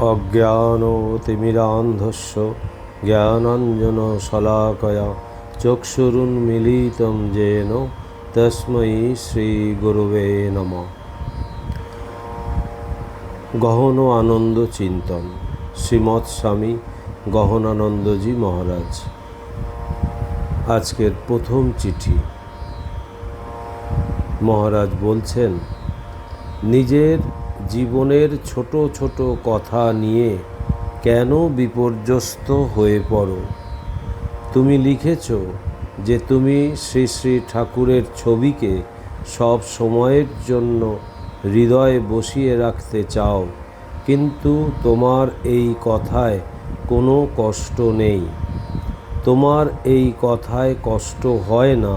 অজ্ঞানতিমিরান্ধস্য জ্ঞানাঞ্জনশলাকয়া চক্ষুরুন্মিলিतं যেন তস্मै শ্রীগুরুবে নম। গহন আনন্দ চিন্তন, শ্রীমৎ স্বামী গহনানন্দজি মহারাজ। আজকের প্রথম চিঠি। মহারাজ বলছেন, নিজের জীবনের ছোট ছোট কথা নিয়ে কেন বিপর্যস্ত হয়ে পড়ো? তুমি লিখেছ যে তুমি শ্রী শ্রী ঠাকুরের ছবিকে সব সময়ের জন্য হৃদয়ে বসিয়ে রাখতে চাও, কিন্তু তোমার এই কথায় কোনো কষ্ট নেই। তোমার এই কথায় কষ্ট হয় না,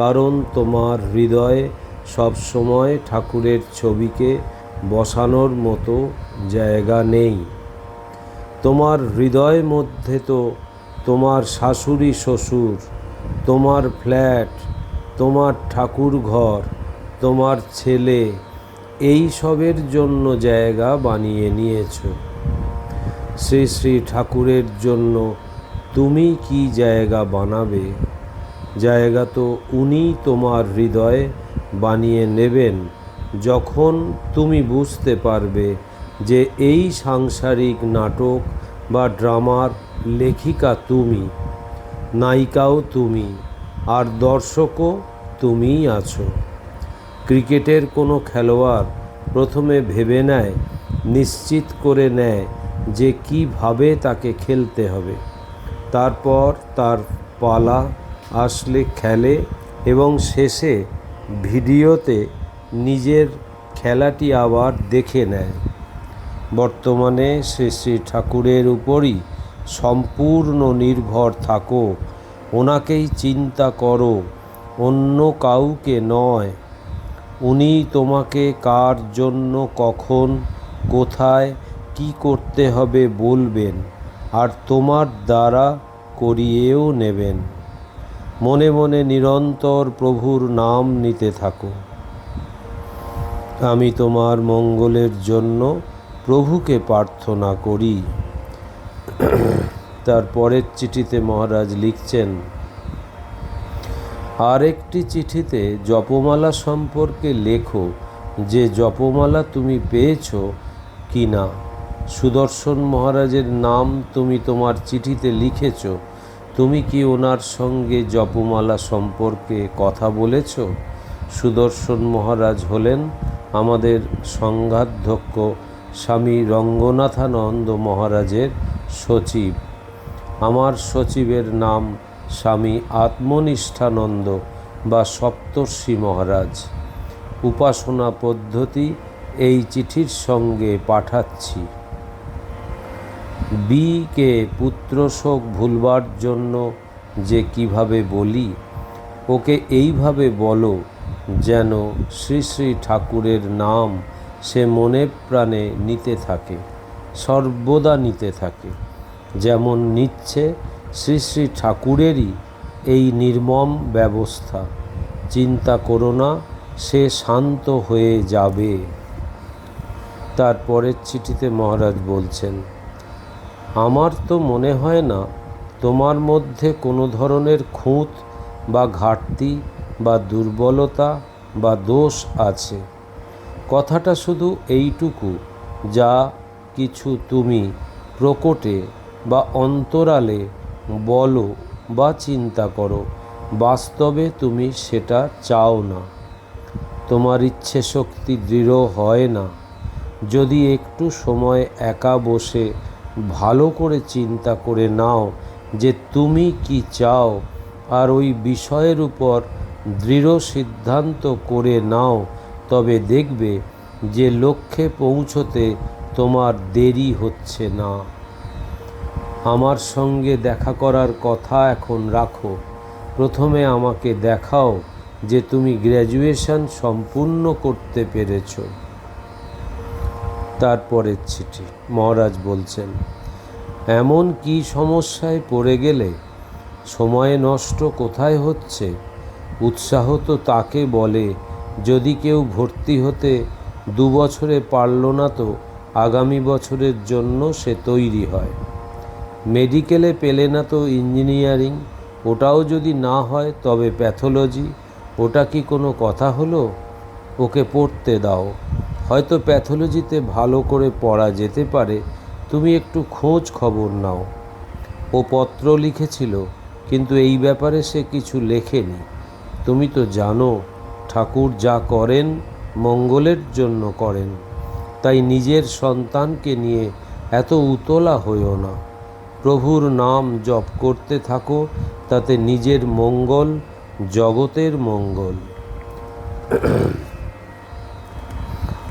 কারণ তোমার হৃদয়ে সবসময় ঠাকুরের ছবিকে বসানোর মতো জায়গা নেই। তোমার হৃদয় মধ্যে তো তোমার শাশুড়ি শ্বশুর, তোমার ফ্ল্যাট, তোমার ঠাকুর ঘর তোমার ছেলে, এই সবের জন্য জায়গা বানিয়ে নিয়েছ। শ্রী শ্রী ঠাকুরের জন্য তুমি কি জায়গা বানাবে? জায়গা তো উনি তোমার হৃদয়ে বানিয়ে নেবেন। যখন তুমি বুঝতে পারবে যে এই সাংসারিক নাটক বা ড্রামার লেখিকা তুমি, নায়িকাও তুমি, আর দর্শকও তুমিই আছো। ক্রিকেটের কোনো খেলোয়াড় প্রথমে ভেবে নেয়, নিশ্চিত করে নেয় যে কীভাবে তাকে খেলতে হবে। তারপর তার পালা আসলে খেলে এবং শেষে ভিডিওতে নিজের খেলাটি আবার দেখে নেয়। বর্তমানে শ্রী শ্রী ঠাকুরের উপরই সম্পূর্ণ নির্ভর থাকো। ওনাকেই চিন্তা করো, অন্য কাউকে নয়। উনি তোমাকে কার জন্য, কখন, কোথায়, কি করতে হবে বলবেন আর তোমার দ্বারা করিয়েও নেবেন। মনে মনে নিরন্তর প্রভুর নাম নিতে থাকো। আমি তোমার মঙ্গলের জন্য প্রভুকে প্রার্থনা করি। তার পরের চিঠিতে মহারাজ লিখছেন আর একটি চিঠিতে জপমালা সম্পর্কে লেখো, যে জপমালা তুমি পেয়েছ কি না সুদর্শন মহারাজের নাম তুমি তোমার চিঠিতে লিখেছ, তুমি কি ওনার সঙ্গে জপমালা সম্পর্কে কথা বলেছ? সুদর্শন মহারাজ হলেন আমাদের সংঘাধ্যক্ষ স্বামী রঙ্গনাথানন্দ মহারাজের সচিব। আমার সচিবের নাম স্বামী আত্মনিষ্ঠানন্দ বা সপ্তর্ষি মহারাজ। উপাসনা পদ্ধতি এই চিঠির সঙ্গে পাঠাচ্ছি। বিকে পুত্রশোক ভুলবার জন্য যে কীভাবে বলি, ওকে এইভাবে বলো যেন শ্রী শ্রী ঠাকুরের নাম সে মনে প্রাণে নিতে থাকে, সর্বদা নিতে থাকে। যেমন নিচ্ছে শ্রী শ্রী ঠাকুরেরই এই নির্মম ব্যবস্থা, চিন্তা করো না, সে শান্ত হয়ে যাবে। তারপরের চিঠিতে মহারাজ বলছেন, আমার তো মনে হয় না তোমার মধ্যে কোনো ধরনের খুঁত বা ঘাটতি বা দুর্বলতা বা দোষ আছে। কথাটা শুধু এইটুকু, যা কিছু তুমি প্রকটে বা অন্তরালে বলো বা চিন্তা করো, বাস্তবে তুমি সেটা চাও না। তোমার ইচ্ছে শক্তি দৃঢ় হয় না। যদি একটু সময় একা বসে ভালো করে চিন্তা করে নাও যে তুমি কি চাও, আর ওই বিষয়ের উপর দৃঢ় সিদ্ধান্ত করে নাও, তবে দেখবে যে লক্ষ্যে পৌঁছতে তোমার দেরি হচ্ছে না। আমার সঙ্গে দেখা করার কথা এখন রাখো। প্রথমে আমাকে দেখাও যে তুমি গ্র্যাজুয়েশন সম্পূর্ণ করতে পেরেছ। তারপরের চিঠি। মহারাজ বলছেন, এমন কি সমস্যায় পড়ে গেলে? সময় নষ্ট কোথায় হচ্ছে? উৎসাহ তো তাকে বলে, যদি কেউ ভর্তি হতে দু বছরে পারল না তো আগামী বছরের জন্য সে তৈরি হয়। মেডিকেলে পেলে না তো ইঞ্জিনিয়ারিং, ওটাও যদি না হয় তবে প্যাথোলজি, ওটা কি কোনো কথা হলো? ওকে পড়তে দাও। হয়তো প্যাথোলজিতে ভালো করে পড়া যেতে পারে, তুমি একটু খোঁজ খবর নাও। ও পত্র লিখেছিল, কিন্তু এই ব্যাপারে সে কিছু লেখেনি। তুমি তো জানো, ঠাকুর যা করেন, মঙ্গলের জন্য করেন। তাই নিজের সন্তানকে নিয়ে এত উতলা হইও না। প্রভুর নাম জপ করতে থাকো, তাতে নিজের মঙ্গল, জগতের মঙ্গল।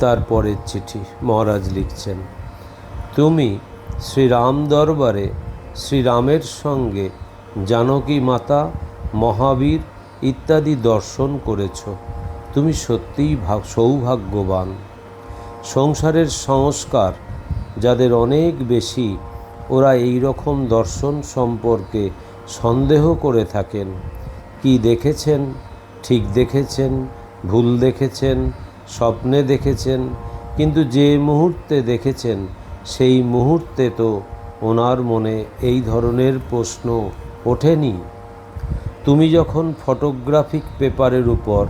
তারপরের চিঠি মহারাজ লিখছেন, তুমি শ্রীরাম দরবারে শ্রীরামের সঙ্গে জানকী মাতা, মহাবীর ইত্যাদি দর্শন করেছ। তুমি সত্যিই ভাগ, সৌভাগ্যবান। সংসারের সংস্কার যাদের অনেক বেশি, ওরা এই রকম দর্শন সম্পর্কে সন্দেহ করে থাকেন। কি দেখেছেন, ঠিক দেখেছেন, ভুল দেখেছেন, স্বপ্নে দেখেছেন, কিন্তু যে মুহূর্তে দেখেছেন, সেই মুহূর্তে তো ওনার মনে এই ধরনের প্রশ্ন ওঠেনি। তুমি যখন ফটোগ্রাফিক পেপারের উপর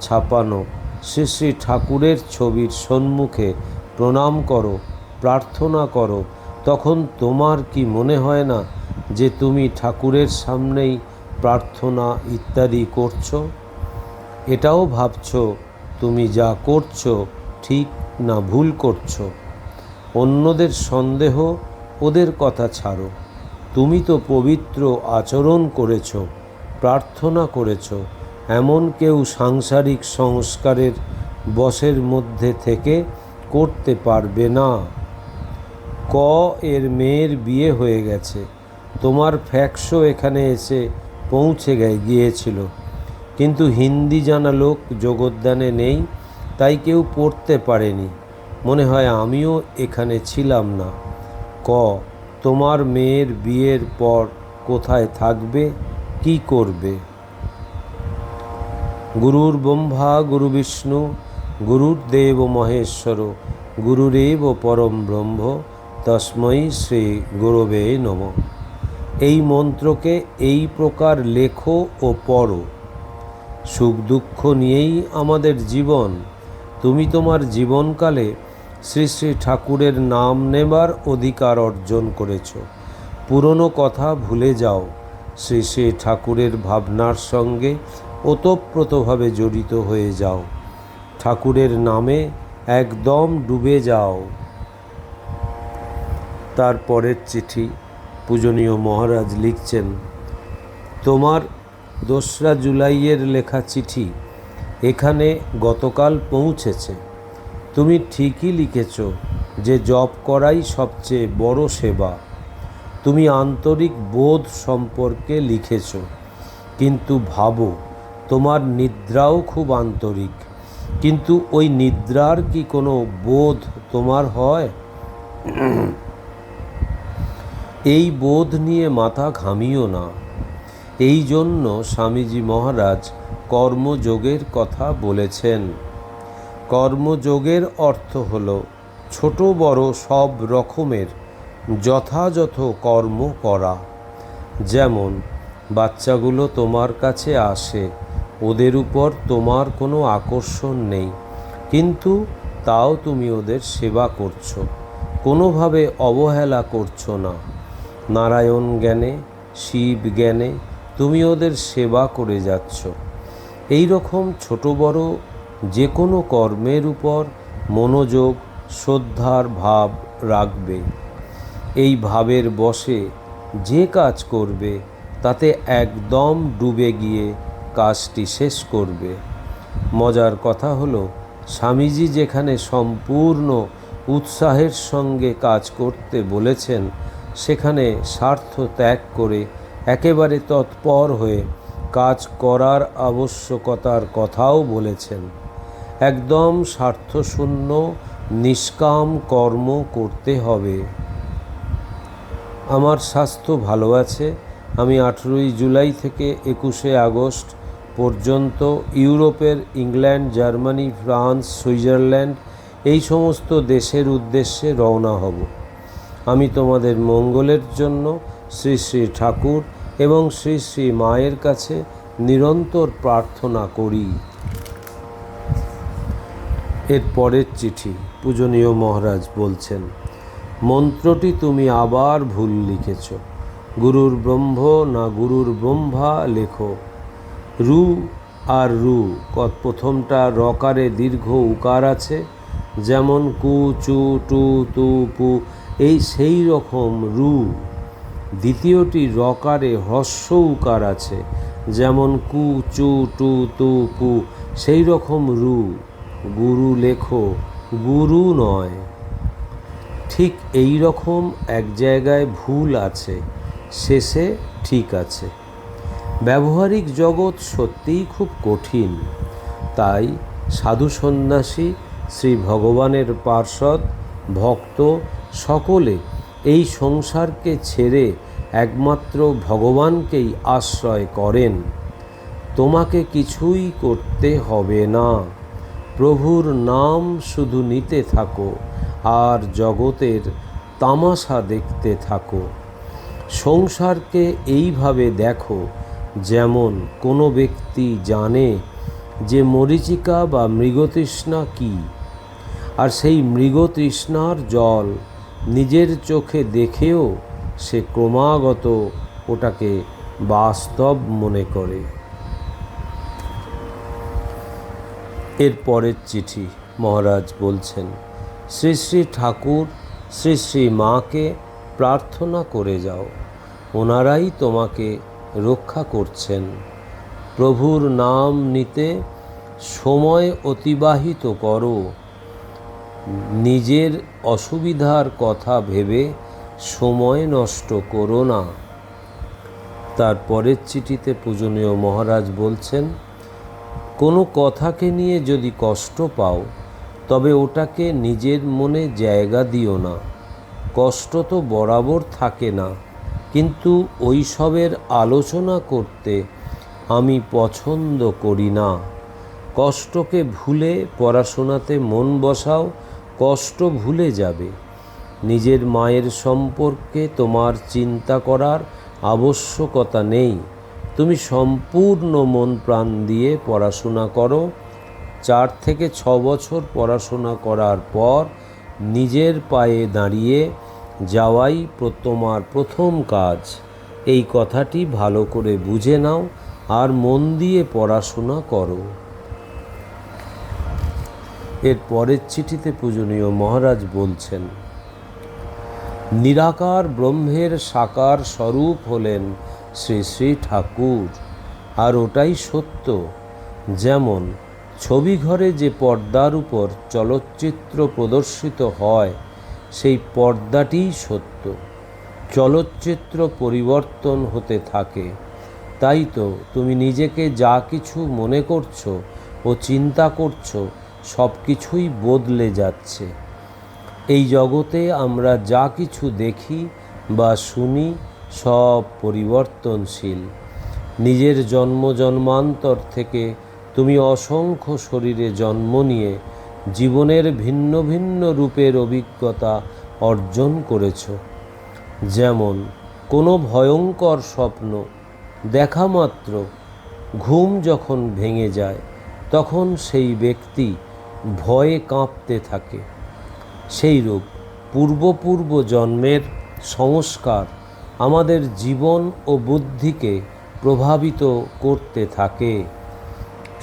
ছাপানো শ্রী শ্রী ঠাকুরের ছবির সম্মুখে প্রণাম করো, প্রার্থনা করো, তখন তোমার কি মনে হয় না যে তুমি ঠাকুরের সামনেই প্রার্থনা ইত্যাদি করছ? এটাও ভাবছ, তুমি যা করছ ঠিক না ভুল করছ। অন্যদের সন্দেহ, ওদের কথা ছাড়ো। তুমি তো পবিত্র আচরণ করেছ। প্রার্থনা করেছ, এমন কেউ সাংসারিক সংস্কারের বসের মধ্যে থেকে করতে পারবে না। ক, এর মেয়ের বিয়ে হয়ে গেছে। তোমার ফ্যাক্সও এখানে এসে পৌঁছে গিয়েছিল। কিন্তু হিন্দি জানা লোক যোগদানে নেই, তাই কেউ পড়তে পারেনি। মনে হয় আমিও এখানে ছিলাম না। ক, তোমার মেয়ের বিয়ের পর কোথায় থাকবে? কি করবে? গুরুর ব্রহ্মা, গুরু বিষ্ণু, গুরুর দেব মহেশ্বর, গুরুরেব পরম ব্রহ্ম, তস্মৈ শ্রী গুরবে নম। এই মন্ত্রকে এই প্রকার লেখো ও পড়ো। সুখ দুঃখ নিয়েই আমাদের জীবন। তুমি তোমার জীবনকালে শ্রী শ্রী ঠাকুরের নাম নেবার অধিকার অর্জন করেছ। পুরনো কথা ভুলে যাও। শ্রী শ্রী ঠাকুরের ভাবনার সঙ্গে ওতপ্রোতভাবে জড়িত হয়ে যাও। ঠাকুরের নামে একদম ডুবে যাও। তারপরের চিঠি পূজনীয় মহারাজ লিখছেন, তোমার দোসরা জুলাইয়ের লেখা চিঠি এখানে গতকাল পৌঁছেছে। তুমি ঠিকই লিখেছ যে জব করাই সবচেয়ে বড় সেবা। তুমি আন্তরিক বোধ সম্পর্কে লিখেছ, কিন্তু ভাবো, তোমার নিদ্রাও খুব আন্তরিক। কিন্তু ওই নিদ্রার কি কোনো বোধ তোমার হয়? এই বোধ নিয়ে মাথা ঘামিও না। এই জন্য স্বামীজি মহারাজ কর্মযোগের কথা বলেছেন। কর্মযোগের অর্থ হল ছোট বড় সব রকমের যথাযথ কর্ম করা। যেমন, বাচ্চাগুলো তোমার কাছে আসে, ওদের উপর তোমার কোনো আকর্ষণ নেই, কিন্তু তাও তুমি ওদের সেবা করছ, কোনোভাবে অবহেলা করছ না। নারায়ণ জ্ঞানে, শিব জ্ঞানে তুমি ওদের সেবা করে যাচ্ছ। এই রকম ছোট বড় যে কোনো কর্মের উপর মনোযোগ, শ্রদ্ধার ভাব রাখবে। এই ভাবের বসে যে কাজ করবে, তাতে একদম ডুবে গিয়ে কাজটি শেষ করবে। মজার কথা হলো, স্বামীজি যেখানে সম্পূর্ণ উৎসাহের সঙ্গে কাজ করতে বলেছেন, সেখানে স্বার্থ ত্যাগ করে একেবারে তৎপর হয়ে কাজ করার আবশ্যকতার কথাও বলেছেন। একদম স্বার্থশূন্য, নিষ্কাম কর্ম করতে হবে। আমার স্বাস্থ্য ভালো আছে। আমি আঠেরোই জুলাই থেকে একুশে আগস্ট পর্যন্ত ইউরোপের ইংল্যান্ড, জার্মানি, ফ্রান্স, সুইজারল্যান্ড এই সমস্ত দেশের উদ্দেশ্যে রওনা হব। আমি তোমাদের মঙ্গলের জন্য শ্রী শ্রী ঠাকুর এবং শ্রী শ্রী মায়ের কাছে নিরন্তর প্রার্থনা করি। এর পরের চিঠি পূজনীয় মহারাজ বলছেন মন্ত্রটি তুমি আবার ভুল লিখেছ। গুরুর ব্রহ্ম না গুরুর ব্রহ্মা লেখো। রু আর রু কত প্রথমটা রকারে দীর্ঘ উকার আছে, যেমন কু, চু, টু, তু, পু, এই সেই রকম রু। দ্বিতীয়টি রকারে হ্রস্ব উকার আছে, যেমন কু, চু, টু, তু, পু, সেই রকম রু। গুরু লেখো, গুরু নয়। ঠিক এই রকম এক জায়গায় ভুল আছে, শেষে ঠিক আছে। ব্যবহারিক জগৎ সত্যিই খুব কঠিন। তাই সাধু সন্ন্যাসী, শ্রী ভগবানের পার্ষদ ভক্ত সকলে এই সংসারকে ছেড়ে একমাত্র ভগবানকেই আশ্রয় করেন। তোমাকে কিছুই করতে হবে না। প্রভুর নাম শুধু নিতে থাকো আর জগতের তামাশা দেখতে থাকো। সংসারকে এইভাবে দেখো যেমন কোনো ব্যক্তি জানে যে মরিচিকা বা মৃগতৃষ্ণা কী। আর সেই মৃগতৃষ্ণার জল নিজের চোখে দেখেও সে ক্রমাগত ওটাকে বাস্তব মনে করে। এর পরের চিঠি মহারাজ বলছেন শ্রী শ্রী ঠাকুর, শ্রী শ্রী মাকে প্রার্থনা করে যাও। ওনারাই তোমাকে রক্ষা করছেন। প্রভুর নাম নিতে সময় অতিবাহিত করো। নিজের অসুবিধার কথা ভেবে সময় নষ্ট করো না। তার পরের চিঠিতে পূজনীয় মহারাজ বলছেন, কোনো কথাকে নিয়ে যদি কষ্ট পাও তবে ওটাকে নিজের মনে জায়গা দিও না। কষ্ট তো বরাবর থাকে না। কিন্তু ওইসবের আলোচনা করতে আমি পছন্দ করি না। কষ্টকে ভুলে পড়াশোনাতে মন বসাও, কষ্ট ভুলে যাবে। নিজের মায়ের সম্পর্কে তোমার চিন্তা করার আবশ্যকতা নেই। তুমি সম্পূর্ণ মন প্রাণ দিয়ে পড়াশোনা করো। চার থেকে ছ বছর পড়াশোনা করার পর নিজের পায়ে দাঁড়িয়ে যাওয়াই তোমার প্রথম কাজ। এই কথাটি ভালো করে বুঝে নাও আর মন দিয়ে পড়াশোনা করো। এর পরের চিঠিতে পূজনীয় মহারাজ বলছেন, নিরাকার ব্রহ্মের সাকার স্বরূপ হলেন শ্রী শ্রী ঠাকুর, আর ওটাই সত্য। যেমন ছবি ঘরে যে পর্দার উপর চলচ্চিত্র প্রদর্শিত হয়, সেই পর্দাটিই সত্য। চলচ্চিত্র পরিবর্তন হতে থাকে। তাই তো তুমি নিজেকে যা কিছু মনে করছ ও চিন্তা করছ সব কিছুই বদলে যাচ্ছে। এই জগতে আমরা যা কিছু দেখি বা শুনি, সব পরিবর্তনশীল। নিজের জন্ম জন্মান্তর থেকে তুমি অসংখ্য শরীরে জন্ম নিয়ে জীবনের ভিন্ন ভিন্ন রূপের অভিজ্ঞতা অর্জন করেছ। যেমন কোনো ভয়ঙ্কর স্বপ্ন, দেখা মাত্র ঘুম যখন ভেঙে যায়, তখন সেই ব্যক্তি ভয়ে কাঁপতে থাকে। সেই রূপ পূর্বপূর্ব জন্মের সংস্কার আমাদের জীবন ও বুদ্ধিকে প্রভাবিত করতে থাকে।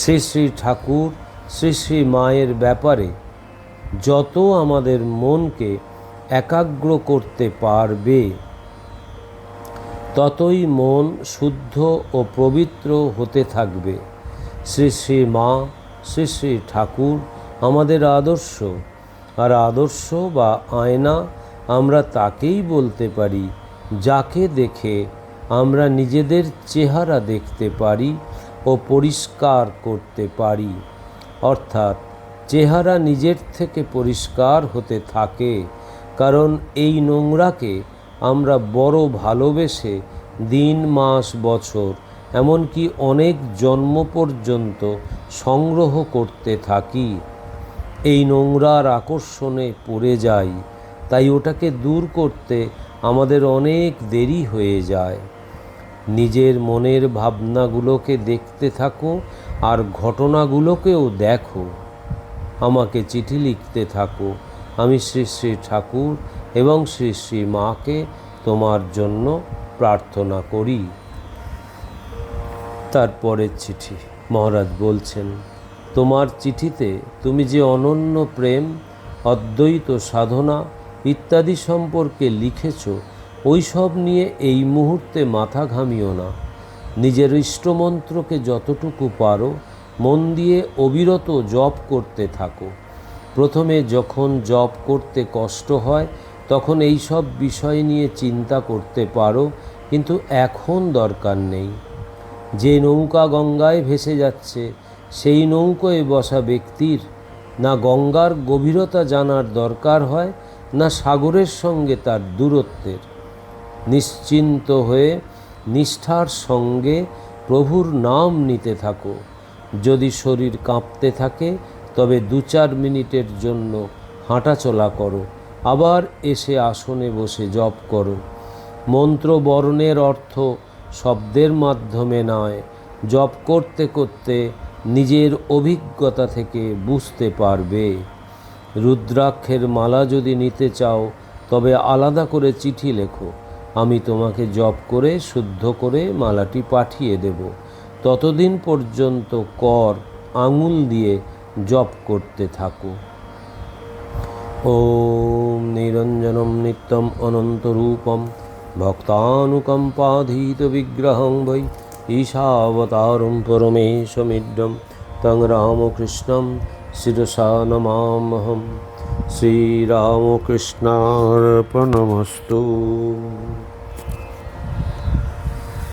শ্রী শ্রী ঠাকুর, শ্রী শ্রী মায়ের ব্যাপারে যত আমাদের মনকে একাগ্র করতে পারবে, ততই মন শুদ্ধ ও পবিত্র হতে থাকবে। শ্রী শ্রী মা, শ্রী শ্রী ঠাকুর, আমাদের আদর্শ। আর আদর্শ বা আয়না আমরা তাকেই বলতে পারি, যাকে দেখে আমরা নিজেদের চেহারা দেখতে পারি ও পরিষ্কার করতে পারি। অর্থাৎ চেহারা নিজের থেকে পরিষ্কার হতে থাকে, কারণ এই নোংরাকে আমরা বড় ভালোবেসে দিন, মাস, বছর, এমনকি অনেক জন্ম পর্যন্ত সংগ্রহ করতে থাকি। এই নোংরার আকর্ষণে পড়ে যাই, তাই ওটাকে দূর করতে আমাদের অনেক দেরি হয়ে যায়। নিজের মনের ভাবনাগুলোকে দেখতে থাকো আর ঘটনাগুলোকেও দেখো। আমাকে চিঠি লিখতে থাকো। আমি শ্রী শ্রী ঠাকুর এবং শ্রী শ্রী মাকে তোমার জন্য প্রার্থনা করি। তারপরের চিঠি। মহারাজ বলছেন, তোমার চিঠিতে তুমি যে অনন্য প্রেম, অদ্বৈত সাধনা ইত্যাদি সম্পর্কে লিখেছ ওই সব নিয়ে এই মুহূর্তে মাথা ঘামিও না। নিজের ইষ্টমন্ত্রকে যতটুকু পারো, মন দিয়ে অবিরত জপ করতে থাকো। প্রথমে যখন জপ করতে কষ্ট হয়, তখন এই সব বিষয় নিয়ে চিন্তা করতে পারো, কিন্তু এখন দরকার নেই। যে নৌকা গঙ্গায় ভেসে যাচ্ছে, সেই নৌকোয় বসা ব্যক্তির না গঙ্গার গভীরতা জানার দরকার হয়, না সাগরের সঙ্গে তার দূরত্বের। নিশ্চিন্ত হয়ে নিষ্ঠার সঙ্গে প্রভুর নাম নিতে থাকো। যদি শরীর কাঁপতে থাকে, তবে দু চার মিনিটের জন্য হাঁটাচলা করো। আবার এসে আসনে বসে জপ করো। মন্ত্র বর্ণের অর্থ শব্দের মাধ্যমে নয়। জপ করতে করতে নিজের অভিজ্ঞতা থেকে বুঝতে পারবে। রুদ্রাক্ষের মালা যদি নিতে চাও, তবে আলাদা করে চিঠি লেখো। আমি তোমাকে জপ করে শুদ্ধ করে মালাটি পাঠিয়ে দেব ততদিন পর্যন্ত কর আঙুল দিয়ে জপ করতে থাকো ॐ निरञ्जनं नित्यम् अनन्तरूपं भक्तानुकम्पाधीतविग्रहं वै ईशावतारं परमेशमिड्डं तं रामकृष्णं शिरसा नमामहं श्रीरामकृष्णार्पणमस्तु